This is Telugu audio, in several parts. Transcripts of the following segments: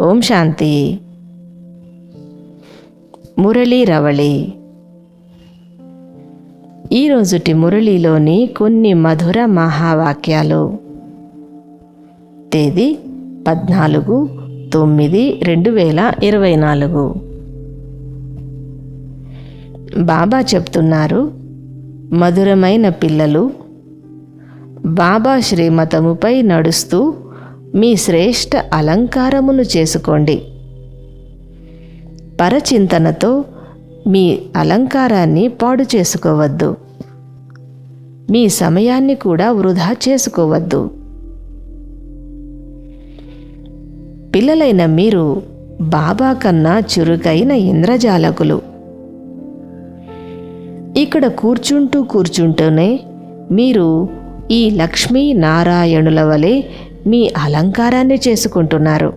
ఓం శాంతి. మురళీ రవళి. ఈరోజుటి మురళీలోని కొన్ని మధుర మహావాక్యాలు. తేదీ పద్నాలుగు తొమ్మిది రెండు వేల ఇరవై నాలుగు. బాబా చెప్తున్నారు మధురమైన పిల్లలు బాబా శ్రీమతముపై నడుస్తూ మీ శ్రేష్ఠ అలంకారమును చేసుకోండి. పరచింతనతో మీ అలంకారాన్ని పాడు చేసుకోవద్దు. మీ సమయాన్ని కూడా వృధా చేసుకోవద్దు. పిల్లలైన మీరు బాబా కన్నా చురుకైన ఇంద్రజాలకులు. ఇక్కడ కూర్చుంటూ కూర్చుంటూనే మీరు ఈ లక్ష్మీ నారాయణుల వలె మీ అలంకారాన్ని చేసుకుంటున్నారు.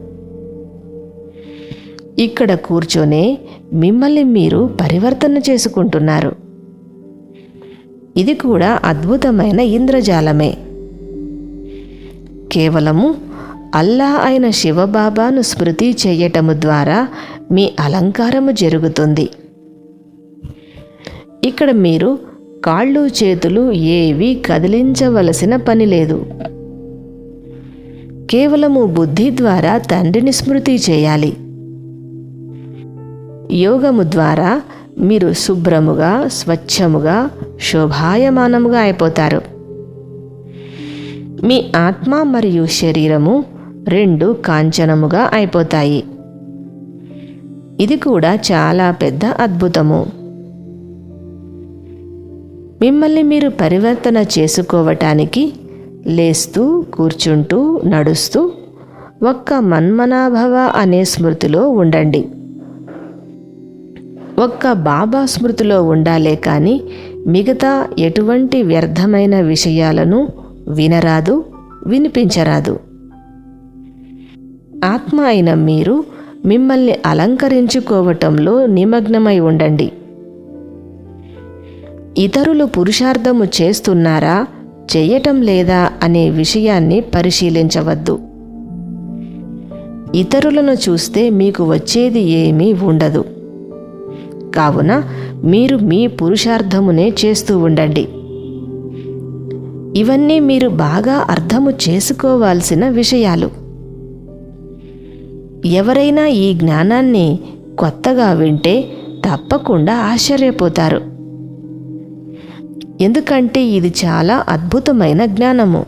ఇక్కడ కూర్చొనే మిమ్మల్ని మీరు పరివర్తన చేసుకుంటున్నారు. ఇది కూడా అద్భుతమైన ఇంద్రజాలమే. కేవలము అల్లా అయిన శివబాబాను స్మృతి చేయటము ద్వారా మీ అలంకారము జరుగుతుంది. ఇక్కడ మీరు కాళ్ళు చేతులు ఏవి కదిలించవలసిన పని లేదు. కేవలము బుద్ధి ద్వారా తండ్రిని స్మృతి చేయాలి. యోగము ద్వారా మీరు శుభ్రముగా స్వచ్ఛముగా శోభాయమానముగా అయిపోతారు. మీ ఆత్మ మరియు శరీరము రెండు కాంచనముగా అయిపోతాయి. ఇది కూడా చాలా పెద్ద అద్భుతము. మిమ్మల్ని మీరు పరివర్తన చేసుకోవటానికి లేస్తూ కూర్చుంటూ నడుస్తూ ఒక్క మన్మనాభవ అనే స్మృతిలో ఉండండి. ఒక్క బాబా స్మృతిలో ఉండాలే కానీ మిగతా ఎటువంటి వ్యర్థమైన విషయాలను వినరాదు వినిపించరాదు. ఆత్మ అయిన మీరు మిమ్మల్ని అలంకరించుకోవటంలో నిమగ్నమై ఉండండి. ఇతరులు పురుషార్థము చేస్తున్నారా? చేయటం లేదా అనే విషయాన్ని పరిశీలించవద్దు. ఇతరులను చూస్తే మీకు వచ్చేది ఏమీ ఉండదు. కావున మీరు మీ పురుషార్థమునే చేస్తూ ఉండండి. ఇవన్నీ మీరు బాగా అర్థము చేసుకోవాల్సిన విషయాలు. ఎవరైనా ఈ జ్ఞానాన్ని కొత్తగా వింటే తప్పకుండా ఆశ్చర్యపోతారు. ఎందుకంటే ఇది చాలా అద్భుతమైన జ్ఞానము.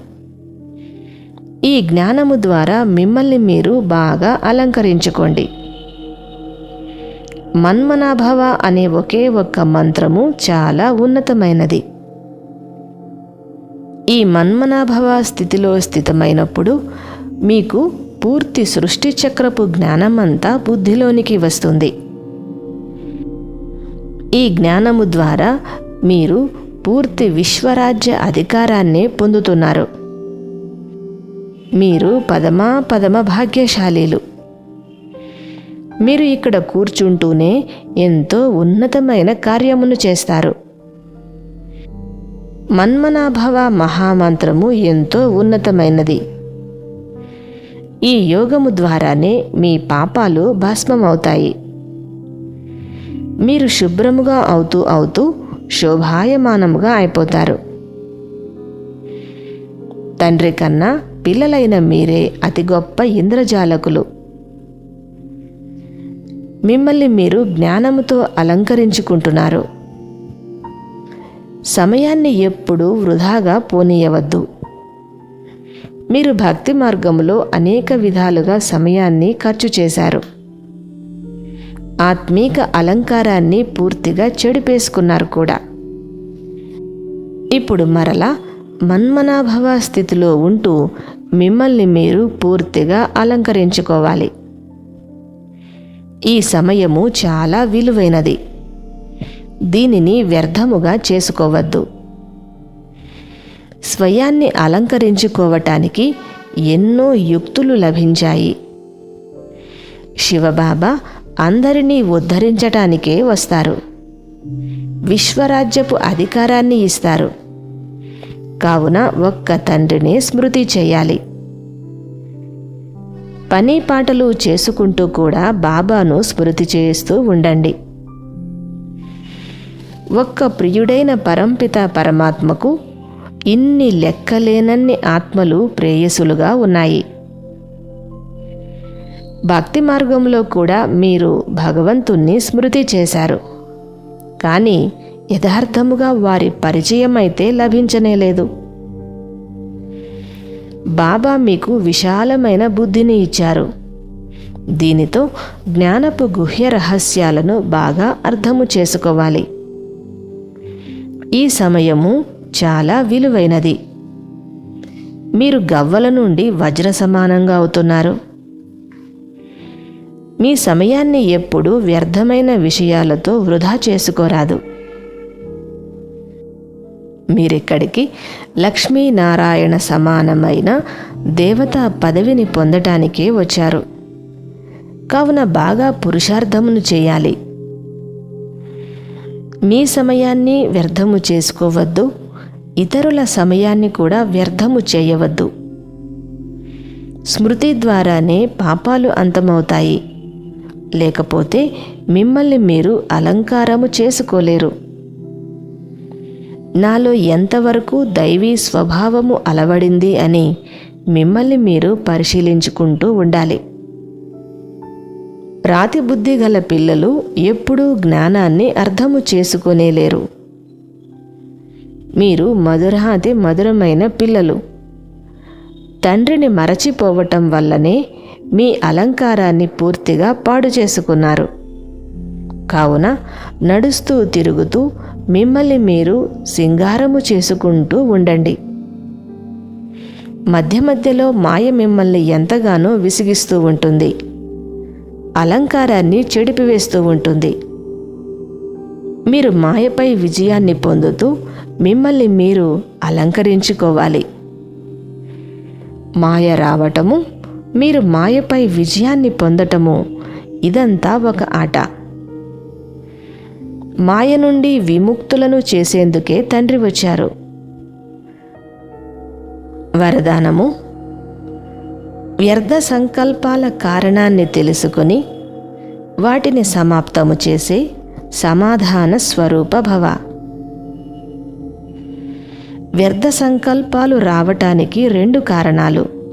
ఈ జ్ఞానము ద్వారా మిమ్మల్ని మీరు బాగా అలంకరించుకోండి. మన్మనాభవ అనే ఒకే ఒక్క మంత్రము చాలా ఉన్నతమైనది. ఈ మన్మనాభవ స్థితిలో స్థితమైనప్పుడు మీకు పూర్తి సృష్టి చక్రపు జ్ఞానమంతా బుద్ధిలోనికి వస్తుంది. ఈ జ్ఞానము ద్వారా మీరు పూర్తి విశ్వరాజ్య అధికారాన్ని పొందుతున్నారు. మీరు పదమా పదమ భాగ్యశాలీలు. మీరు ఇక్కడ కూర్చుంటూనే ఎంతో ఉన్నతమైన కార్యమును చేస్తారు. మన్మనాభవ మహామంత్రము ఎంతో ఉన్నతమైనది. ఈ యోగము ద్వారానే మీ పాపాలు భస్మమవుతాయి. మీరు శుభ్రముగా అవుతూ అవుతూ శోభాయమానముగా అయిపోతారు. తండ్రి కన్నా పిల్లలైన మీరే అతి గొప్ప ఇంద్రజాలకులు. మిమ్మల్ని మీరు జ్ఞానముతో అలంకరించుకుంటున్నారు. సమయాన్ని ఎప్పుడూ వృధాగా పోనీయవద్దు. మీరు భక్తి మార్గంలో అనేక విధాలుగా సమయాన్ని ఖర్చు చేశారు. ఆత్మీక అలంకారాన్ని పూర్తిగా చెడిపేసుకున్నారు కూడా. ఇప్పుడు మరలా మన్మనాభవ స్థితిలో ఉంటూ మిమ్మల్ని మీరు పూర్తిగా అలంకరించుకోవాలి. ఈ సమయము చాలా విలువైనది. దీనిని వ్యర్థముగా చేసుకోవద్దు. స్వయాన్ని అలంకరించుకోవటానికి ఎన్నో యుక్తులు లభించాయి. శివబాబా అందరినీ ఉద్ధరించటానికే వస్తారు. విశ్వరాజ్యపు అధికారాన్ని ఇస్తారు. కావున ఒక్క తండ్రిని స్మృతి చేయాలి. పని పాటలు చేసుకుంటూ కూడా బాబాను స్మృతి చేస్తూ ఉండండి. ఒక్క ప్రియుడైన పరంపిత పరమాత్మకు ఇన్ని లెక్కలేనన్ని ఆత్మలు ప్రేయసులుగా ఉన్నాయి. భక్తి మార్గంలో కూడా మీరు భగవంతుణ్ణి స్మృతి చేశారు. కానీ యథార్థముగా వారి పరిచయం అయితే లభించనేలేదు బాబా మీకు విశాలమైన బుద్ధిని ఇచ్చారు. దీనితో జ్ఞానపు గుహ్య రహస్యాలను బాగా అర్థము చేసుకోవాలి. ఈ సమయము చాలా విలువైనది. మీరు గవ్వల నుండి వజ్ర సమానంగా అవుతున్నారు. మీ సమయాన్ని ఎప్పుడూ వ్యర్థమైన విషయాలతో వృధా చేసుకోరాదు. మీరిక్కడికి లక్ష్మీనారాయణ సమానమైన దేవతా పదవిని పొందటానికే వచ్చారు. కావున బాగా పురుషార్థమును చేయాలి. మీ సమయాన్ని వ్యర్థము చేసుకోవద్దు. ఇతరుల సమయాన్ని కూడా వ్యర్థము చేయవద్దు. స్మృతి ద్వారానే పాపాలు అంతమవుతాయి. లేకపోతే మిమ్మల్ని మీరు అలంకారము చేసుకోలేరు. నాలో ఎంతవరకు దైవీ స్వభావము అలవడింది అని మిమ్మల్ని మీరు పరిశీలించుకుంటూ ఉండాలి. రాతి బుద్ధి గల పిల్లలు ఎప్పుడూ జ్ఞానాన్ని అర్థము చేసుకునేలేరు మీరు మధురాతి మధురమైన పిల్లలు. తండ్రిని మరచిపోవటం వల్లనే మీ అలంకారాన్ని పూర్తిగా పాడు చేసుకున్నారు. కావున నడుస్తూ తిరుగుతూ మిమ్మల్ని మీరు సింగారము చేసుకుంటూ ఉండండి. మధ్య మధ్యలో మాయ మిమ్మల్ని ఎంతగానో విసిగిస్తూ ఉంటుంది. అలంకారాన్ని చెడిపివేస్తూ ఉంటుంది. మీరు మాయపై విజయాన్ని పొందుతూ మిమ్మల్ని మీరు అలంకరించుకోవాలి. మాయ రావటము మీరు మాయపై విజయాన్ని పొందటము. ఇదంతా ఒక ఆట. మాయ నుండి విముక్తులను చేసేందుకే తండ్రి వచ్చారు. వరదానము. వ్యర్థ సంకల్పాల కారణాన్ని తెలుసుకొని వాటిని సమాప్తము చేసే సమాధాన స్వరూప భవ. వ్యర్థ సంకల్పాలు రావటానికి రెండు కారణాలు.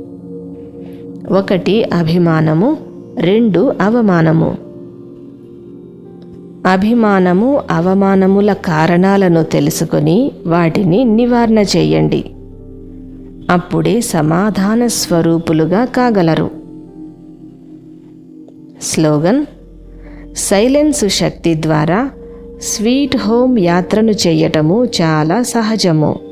ఒకటి అభిమానము రెండు అవమానము. అభిమానము అవమానముల కారణాలను తెలుసుకొని వాటిని నివారణ చేయండి. అప్పుడే సమాధాన స్వరూపులుగా కాగలరు. స్లోగన్ సైలెన్స్ శక్తి ద్వారా స్వీట్ హోమ్ యాత్రను చేయటము చాలా సహజము.